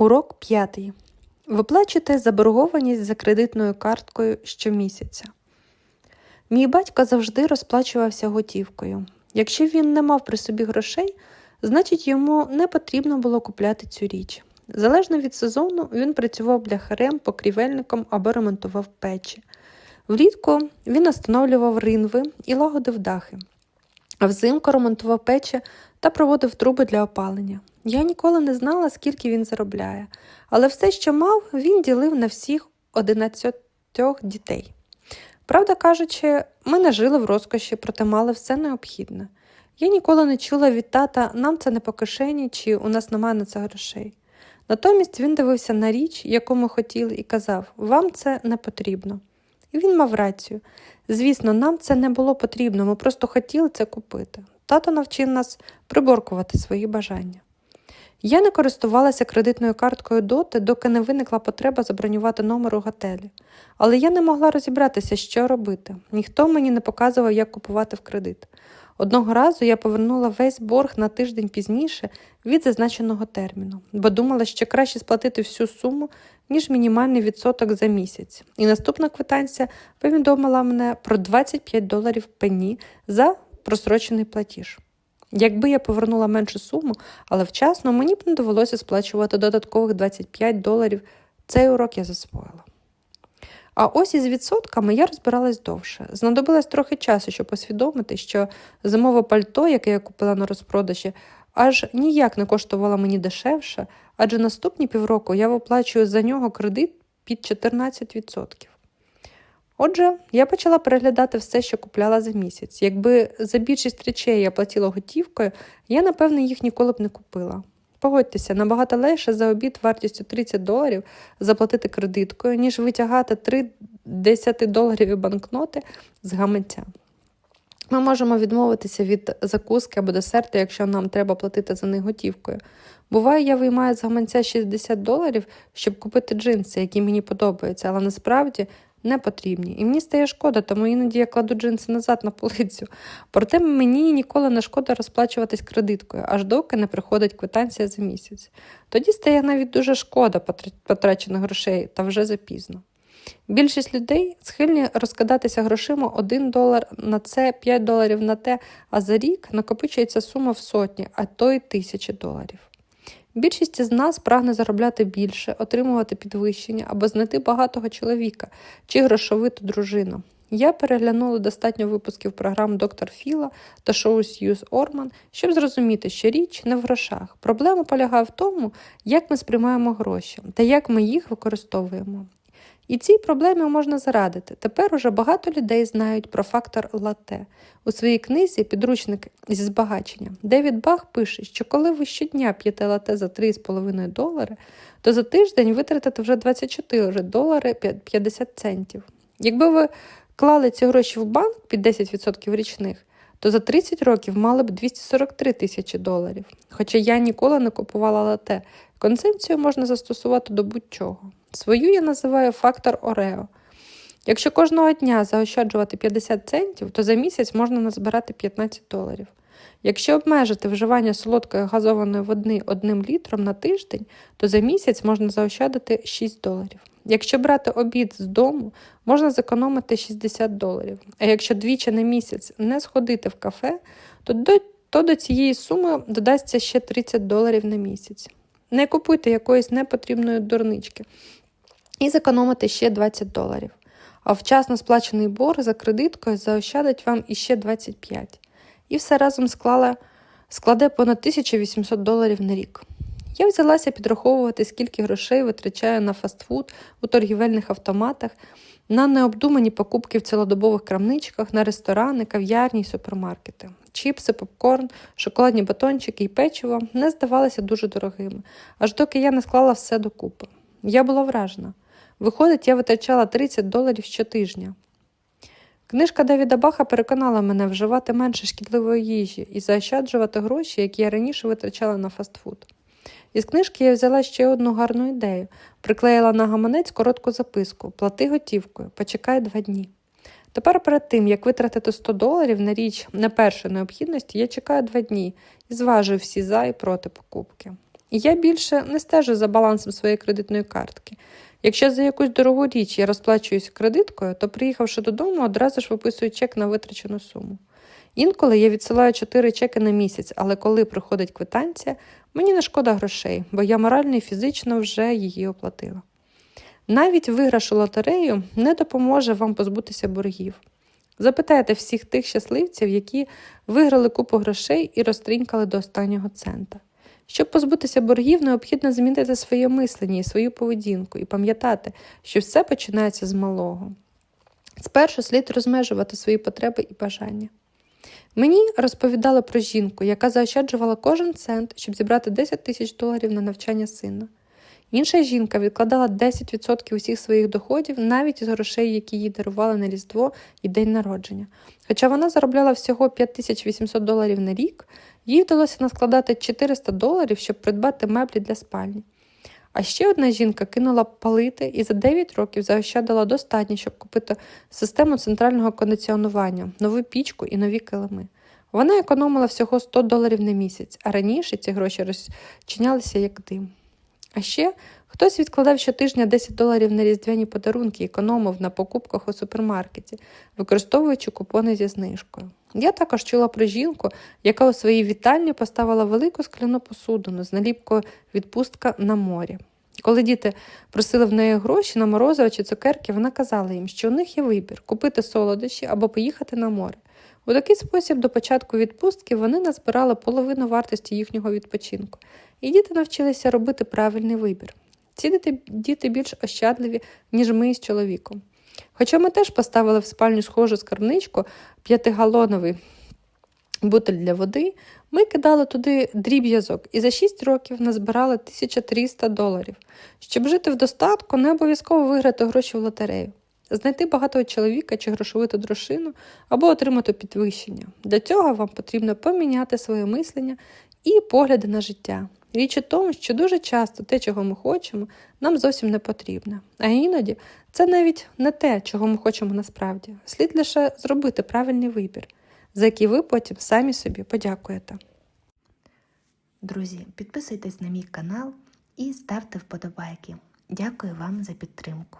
Урок 5. Виплачуйте заборгованість за кредитною карткою щомісяця. Мій батько завжди розплачувався готівкою. Якщо він не мав при собі грошей, значить йому не потрібно було купляти цю річ. Залежно від сезону, він працював бляхарем, покрівельником або ремонтував печі. Влітку він встановлював ринви і лагодив дахи, а взимку ремонтував печі та проводив труби для опалення. Я ніколи не знала, скільки він заробляє, але все, що мав, він ділив на всіх 11 дітей. Правда кажучи, ми не жили в розкоші, проте мали все необхідне. Я ніколи не чула від тата, нам це не по кишені чи у нас немає на це грошей. Натомість він дивився на річ, яку ми хотіли, і казав: Вам це не потрібно. І він мав рацію. Звісно, нам це не було потрібно, ми просто хотіли це купити. Тато навчив нас приборкувати свої бажання. Я не користувалася кредитною карткою доти, доки не виникла потреба забронювати номер у готелі. Але я не могла розібратися, що робити. Ніхто мені не показував, як купувати в кредит. Одного разу я повернула весь борг на тиждень пізніше від зазначеного терміну, бо думала, що краще сплатити всю суму, ніж мінімальний відсоток за місяць. І наступна квитанція повідомила мене про 25 доларів пені за просрочений платіж. Якби я повернула меншу суму, але вчасно мені б не довелося сплачувати додаткових 25 доларів. Цей урок я засвоїла. А ось із відсотками я розбиралась довше. Знадобилось трохи часу, щоб усвідомити, що зимове пальто, яке я купила на розпродажі, аж ніяк не коштувало мені дешевше, адже наступні півроку я виплачую за нього кредит під 14%. Отже, я почала переглядати все, що купляла за місяць. Якби за більшість речей я платила готівкою, я, напевне, їх ніколи б не купила. Погодьтеся, набагато легше за обід вартістю 30 доларів заплатити кредиткою, ніж витягати 3 10 доларів банкноти з гаманця. Ми можемо відмовитися від закуски або десерту, якщо нам треба платити за них готівкою. Буває, я виймаю з гаманця 60 доларів, щоб купити джинси, які мені подобаються, але насправді не потрібні. І мені стає шкода, тому іноді я кладу джинси назад на полицю. Проте мені ніколи не шкода розплачуватись кредиткою, аж доки не приходить квитанція за місяць. Тоді стає навіть дуже шкода потрачених грошей, та вже запізно. Більшість людей схильні розкидатися грошима 1 долар на це, 5 доларів на те, а за рік накопичується сума в сотні, а то й тисячі доларів. Більшість з нас прагне заробляти більше, отримувати підвищення або знайти багатого чоловіка чи грошовиту дружину. Я переглянула достатньо випусків програм Доктор Філа та шоу Сьюз Орман, щоб зрозуміти, що річ не в грошах. Проблема полягає в тому, як ми сприймаємо гроші та як ми їх використовуємо. І цій проблемі можна зарадити. Тепер уже багато людей знають про фактор лате. У своїй книзі Підручник зі збагачення Девід Бах пише, що коли ви щодня п'єте лате за 3,5 долари, то за тиждень витратите вже 24 долари 50 центів. Якби ви клали ці гроші в банк під 10% річних, то за 30 років мали б 243 тисячі доларів. Хоча я ніколи не купувала лате, концепцію можна застосувати до будь-чого. Свою я називаю фактор Орео. Якщо кожного дня заощаджувати 50 центів, то за місяць можна назбирати 15 доларів. Якщо обмежити вживання солодкої газованої води одним літром на тиждень, то за місяць можна заощадити 6 доларів. Якщо брати обід з дому, можна зекономити 60 доларів. А якщо двічі на місяць не сходити в кафе, то до, то до цієї суми додасться ще 30 доларів на місяць. Не купуйте якоїсь непотрібної дурнички і зекономити ще 20 доларів. А вчасно сплачений борг за кредиткою заощадить вам іще 25. І все разом склала, складе понад 1800 доларів на рік. Я взялася підраховувати, скільки грошей витрачаю на фастфуд у торгівельних автоматах, на необдумані покупки в цілодобових крамничках, на ресторани, кав'ярні супермаркети. Чіпси, попкорн, шоколадні батончики і печиво не здавалися дуже дорогими, аж доки я не склала все докупи. Я була вражена. Виходить, я витрачала 30 доларів щотижня. Книжка Девіда Баха переконала мене вживати менше шкідливої їжі і заощаджувати гроші, які я раніше витрачала на фастфуд. Із книжки я взяла ще одну гарну ідею приклеїла на гаманець коротку записку Плати готівкою, почекай два дні. Тепер перед тим, як витратити 100 доларів на річ не першої необхідності, я чекаю два дні і зважую всі за і проти покупки. І я більше не стежу за балансом своєї кредитної картки. Якщо за якусь дорогу річ я розплачуюсь кредиткою, то приїхавши додому, одразу ж виписую чек на витрачену суму. Інколи я відсилаю 4 чеки на місяць, але коли приходить квитанція, мені не шкода грошей, бо я морально і фізично вже її оплатила. Навіть виграш у лотерею не допоможе вам позбутися боргів. Запитайте всіх тих щасливців, які виграли купу грошей і розтринькали до останнього цента. Щоб позбутися боргів, необхідно змінити своє мислення і свою поведінку і пам'ятати, що все починається з малого. Спершу слід розмежувати свої потреби і бажання. Мені розповідали про жінку, яка заощаджувала кожен цент, щоб зібрати 10 тисяч доларів на навчання сина. Інша жінка відкладала 10% усіх своїх доходів навіть із грошей, які їй дарували на Різдво і день народження. Хоча вона заробляла всього 5800 доларів на рік, їй вдалося наскладати 400 доларів, щоб придбати меблі для спальні. А ще одна жінка кинула палити і за 9 років заощадила достатньо, щоб купити систему центрального кондиціонування, нову пічку і нові килими. Вона економила всього 100 доларів на місяць, а раніше ці гроші розчинялися як дим. А ще хтось відкладав щотижня 10 доларів на різдвяні подарунки економив на покупках у супермаркеті, використовуючи купони зі знижкою. Я також чула про жінку, яка у своїй вітальні поставила велику скляну посудину з наліпкою відпустка на морі. Коли діти просили в неї гроші на морозиво чи цукерки, вона казала їм, що у них є вибір купити солодощі або поїхати на море. У такий спосіб до початку відпустки вони назбирали половину вартості їхнього відпочинку, і діти навчилися робити правильний вибір. Ці діти, більш ощадливі, ніж ми з чоловіком. Хоча ми теж поставили в спальню схожу скарбничку п'ятигалоновий бутиль для води, ми кидали туди дріб'язок і за 6 років назбирали 1300 доларів. Щоб жити в достатку, не обов'язково виграти гроші в лотерею, знайти багатого чоловіка чи грошовиту дружину або отримати підвищення. Для цього вам потрібно поміняти своє мислення і погляди на життя. Річ у тому, що дуже часто те, чого ми хочемо, нам зовсім не потрібно. А іноді це навіть не те, чого ми хочемо насправді. Слід лише зробити правильний вибір, за який ви потім самі собі подякуєте. Друзі, підписуйтесь на мій канал і ставте вподобайки. Дякую вам за підтримку.